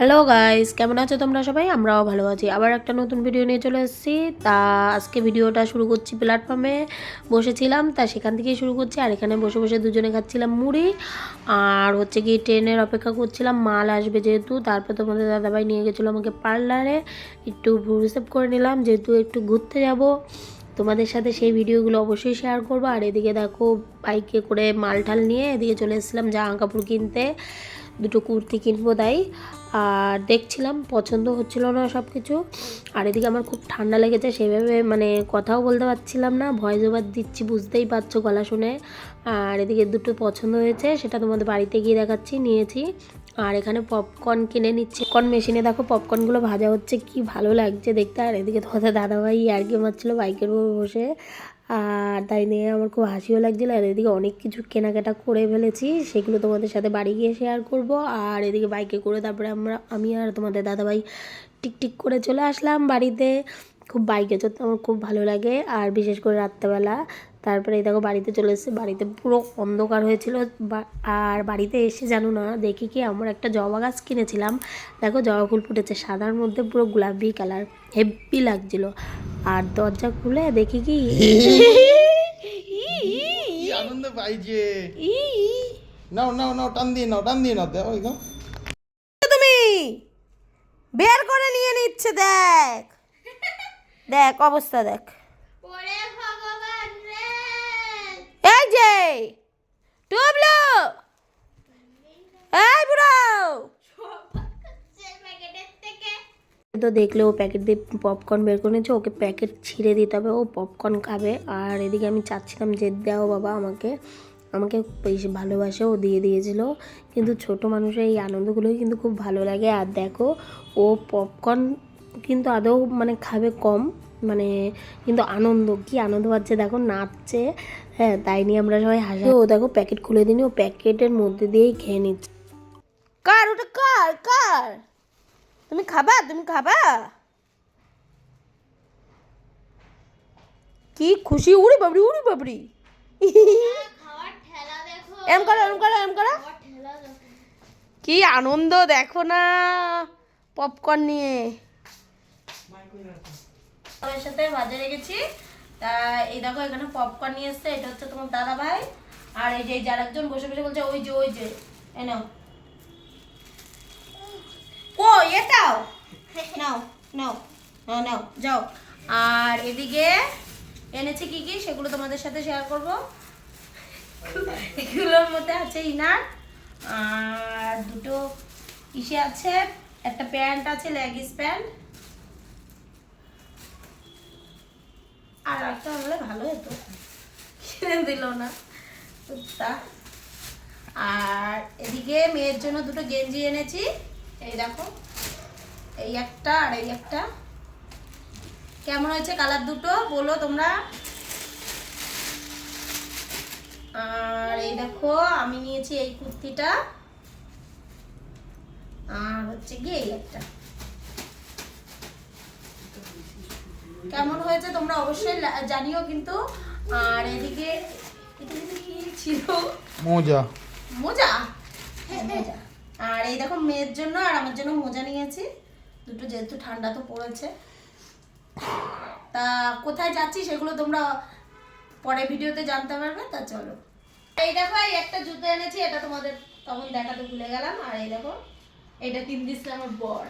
Hello guys কেমন আছো তোমরা সবাই? আমরাও ভালো আছি। আবার একটা নতুন ভিডিও নিয়ে চলে এসেছি। তা আজকে ভিডিওটা শুরু করছি প্ল্যাটফর্মে বসেছিলাম, তা সেখান থেকেই শুরু করছি। আর এখানে বসে বসে দুজনে খাচ্ছিলাম মুড়ি। আর হচ্ছে কি ট্রেনের অপেক্ষা করছিলাম। মাল আসবে যেহেতু, তারপর তোমাদের দাদাভাই নিয়ে গেছিল আমাকে পার্লারে। একটু রিসেভ করে নিলাম। যেহেতু একটু ঘুরতে যাব, তোমাদের সাথে সেই ভিডিওগুলো অবশ্যই শেয়ার করব। আর এদিকে দেখো বাইকে করে মাল ঠাল নিয়ে এদিকে চলে এসেছিলাম জামা কাপড় কিনতে। দুটো কুর্তি কিনবো তাই। আর দেখছিলাম, পছন্দ হচ্ছিল না সব কিছু আর এদিকে আমার খুব ঠান্ডা লেগেছে, সেভাবে মানে কথাও বলতে পারছিলাম না ভয়েস ওভার দিচ্ছি, বুঝতেই পারছ গলা শুনে। আর এদিকে দুটো পছন্দ হয়েছে, সেটা তোমাদের বাড়িতে গিয়ে দেখাচ্ছি, নিয়েছি। আর এখানে পপকর্ন কিনে নিচ্ছি। পপকর্ন মেশিনে দেখো পপকর্নগুলো ভাজা হচ্ছে, কি ভালো লাগছে দেখতে। আর এদিকে তোমাদের দাদাভাই আর কি মারছিল বাইকের উপর বসে। আর তাই নিয়ে আমার খুব হাসিও লাগছিল। আর এদিকে অনেক কিছু কেনাকাটা করে ফেলেছি, সেগুলো তোমাদের সাথে বাড়ি গিয়ে শেয়ার করব। আর এদিকে বাইকে করে তারপরে আমরা, আমি আর তোমাদের দাদাভাই টিকটিক করে চলে আসলাম বাড়িতে। খুব বাইকে চড়তে আমার খুব ভালো লাগে, আর বিশেষ করে রাত্রেবেলা। তারপরে দেখো বাড়িতে চলে এসেছে, বাড়িতে পুরো অন্ধকার হয়েছিল। আর বাড়িতে এসে জানো না, দেখি কি আমরা একটা জবা গাছ কিনেছিলাম। দেখো জবা ফুল ফুটেছে, সাদার মধ্যে পুরো গোলাপি কালার হেভি লাগছিল। আর দরজা খুলে দেখি কি? আনন্দ পাইছে? নাও নাও নাও টান দিয়ে নাও টান দিয়ে নাও দেখো দেখো। তুমি বের করে নিয়ে নিচ্ছে দেখ। দেখ অবস্থা দেখ। এই যে টুবলু এই বুড়ো তো দেখলে ও প্যাকেট দিয়ে পপকর্ন বের করে নিয়েছে, ওকে প্যাকেট ছিঁড়ে দিতে হবে, ও পপকর্ন খাবে। আর এদিকে আমি চাচ্ছিলাম যে দাও বাবা আমাকে। আমাকে বেশ ভালোবাসে ও দিয়ে দিয়েছিল, কিন্তু ছোট মানুষের এই আনন্দগুলোই কিন্তু খুব ভালো লাগে। আর দেখো, ও পপকর্ন কিন্তু আদৌ মানে খাবে কম মানে কিন্তু আনন্দ, কি আনন্দ পাচ্ছে, দেখো নাচছে। হ্যাঁ তাই নিয়ে আমরা সবাই হাসি ও দেখো প্যাকেট খুলে দিনি ও প্যাকেটের মধ্যে দিয়েই খেয়ে নিচ্ছে। কার, ওটা কার কার? তুমি খাবা? তুমি খাবা? কি খুশি? উড়ি বাবরি উড়ি বাবরি। এম করো এম করো এম করো। কি আনন্দ, দেখো না। পপকর্ন নিয়ে। ওর সাথে বাজারে গেছি। তা এই দেখো, এখানে পপকর্ন নিয়ে এসছে। এটা হচ্ছে তোমার দাদা ভাই আর এই যে যার একজন বসে বসে বলছে, ওই যে ওই যে। এই নাও। ও এটাও নাও নাও নাও নাও যাও আর এদিকে এনেছি কি কি? সেগুলো তোমাদের সাথে শেয়ার করব। এগুলোর মধ্যে আছে ইনার। আর দুটো ইসে আছে। একটা প্যান্ট আছে, লেগিস প্যান্ট। আর একটা হলে ভালো হতো। কিনে দিল না। তা। আর এদিকে মেয়ের জন্য দুটো গেঞ্জি এনেছি। এই দেখো এই একটা আর এই একটা। কেমন হয়েছে কালার দুটো বলো তোমরা? আর এই দেখো আমি নিয়েছি এই কুর্তিটা। আর হচ্ছে গিয়ে এই একটা। কেমন হয়েছে তোমরা অবশ্যই জানিও কিন্তু। আর এদিকে ছিল? মোজা। মোজা? হ্যাঁ মোজা। আর এই দেখো মেয়ের জন্য আর আমার জন্য মোজা নিয়েছি। দুটো যেহেতু ঠান্ডা তো পড়েছে। তা কোথায় যাচ্ছি সেগুলো তোমরা পরে ভিডিওতে জানতে পারবে, তা চলো। এই দেখো, এই একটা জুতো এনেছি, এটা তোমাদের তখন দেখাতে ভুলে গেলাম। আর এই দেখো, এটা তিন দিচ্ছে আমার বর।